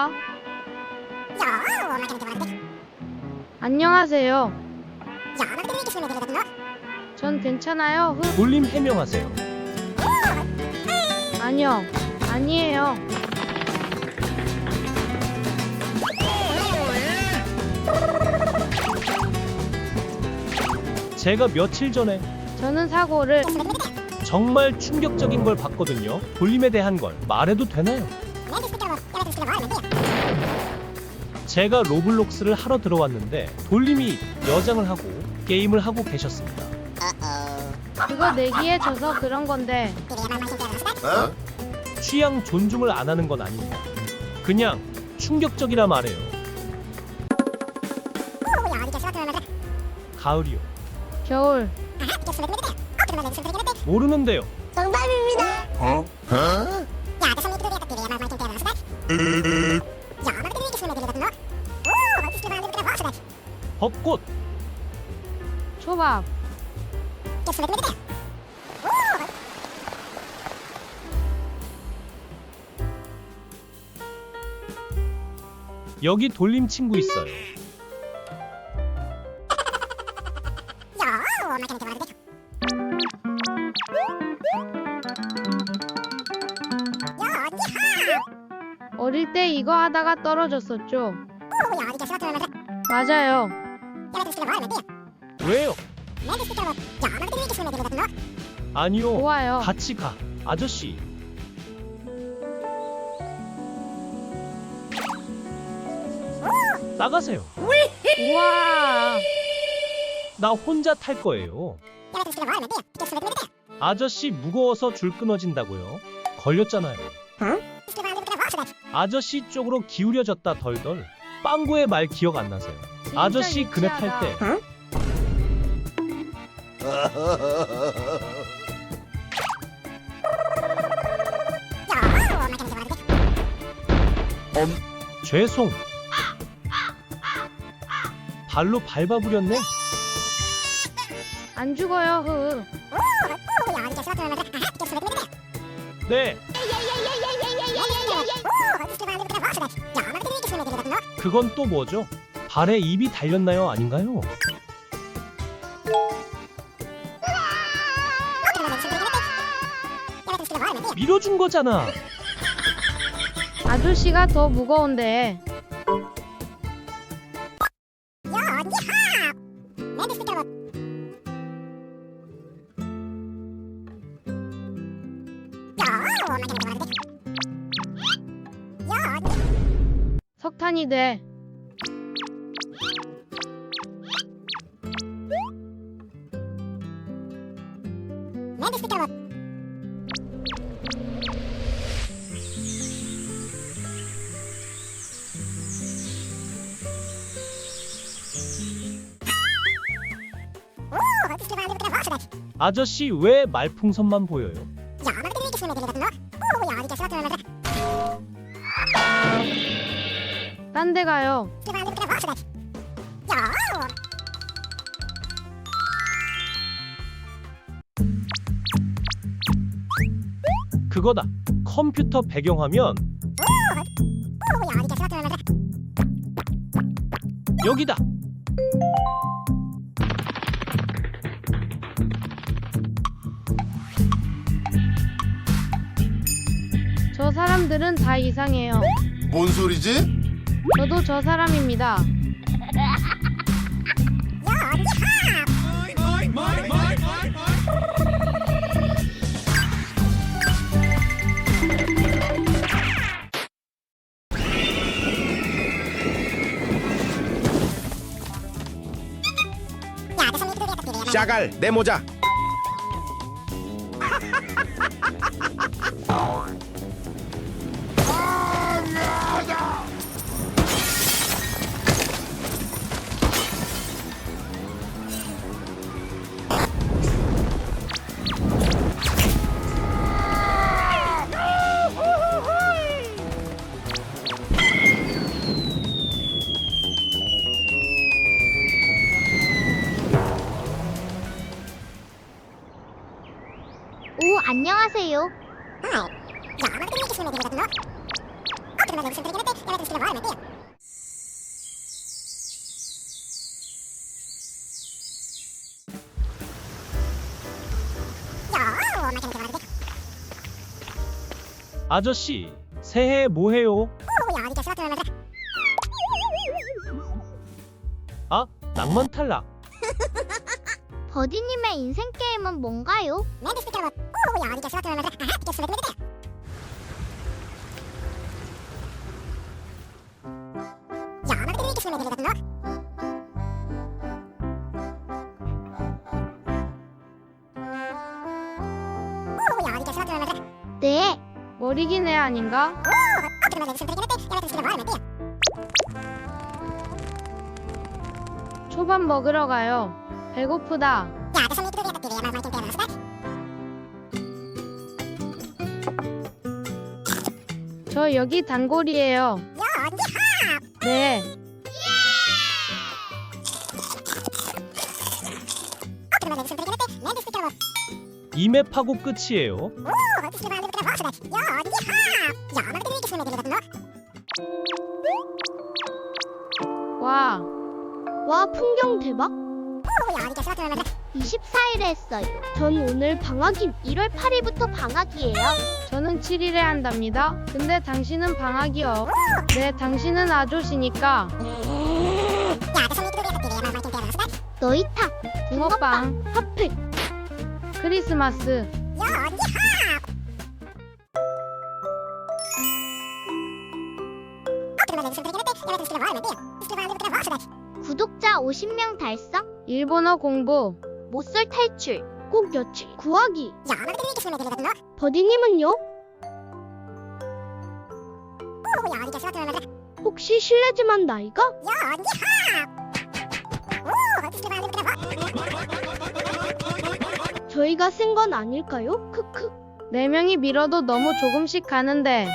아. 안녕하세요. 전 괜찮아요. 흑. 돌림 해명하세요. 아니요. 아니에요. 제가 며칠 전에 저는 사고를 정말 충격적인 걸 봤거든요. 돌림에 대한 걸 말해도 되나요? 제가 로블록스를 하러 들어왔는데 돌림이 여장을 하고 게임을 하고 계셨습니다. 그거 내기에 져서 그런 건데 취향 존중을 안 하는 건 아닙니다. 그냥 충격적이라 말해요. 가을이요. 겨울 모르는데요. 벚꽃, 초밥 여기 돌림 친구 있어요. 어릴 때 이거 하다가 떨어졌었죠. 맞아요. 왜요? 아니요. 좋아요. 같이 가. 아저씨. 나가세요. 우와. 나 혼자 탈 거예요. 아저씨 무거워서 줄 끊어진다고요. 걸렸잖아요. 아저씨 쪽으로 기울여졌다 덜덜. 빵구의 말 기억 안 나세요? 아저씨 그네 탈 유치하다. 때 죄송. 발로 밟아부렸네. 안 죽어요. 흑. 네, 그건 또 뭐죠? 발에 입이 달렸나요? 아닌가요? 밀어준 거잖아. 아저씨가 더 무거운데. 석탄이 돼. 아저씨 왜 말풍선만 보여요? 딴 데 가요. 그거다. 컴퓨터 배경화면 여기다. 저 사람들은 다 이상해요. 뭔 소리지? 저도 저 사람입니다. 샤갈 내 모자 오, 안녕하세요. 아저씨, 새해 뭐 해요? 아, 낭만 탈락. 버디님의 인생 게임은 뭔가요? 네, 머리긴 해 아닌가? 초밥 먹으러 가요. 배고프다. 저 여기 단골이에요. 네. 이 맵하고 끝이에요. 와, 와 풍경 대박. 24일에 했어요. 전 오늘 방학임 1월 8일부터 방학이에요. 저는 7일에 한답니다. 근데 당신은 방학이요. 네, 당신은 아조시니까 너희 탁 붕어빵, 하플 크리스마스. 구독자 50명 달성 일본어 공부. 못쏠 탈출 꼭 여칠 구하기 버디님은요? 혹시 실례지만 나이가? 저희가 쓴 건 아닐까요? 크크 네 명이 밀어도 너무 조금씩 가는데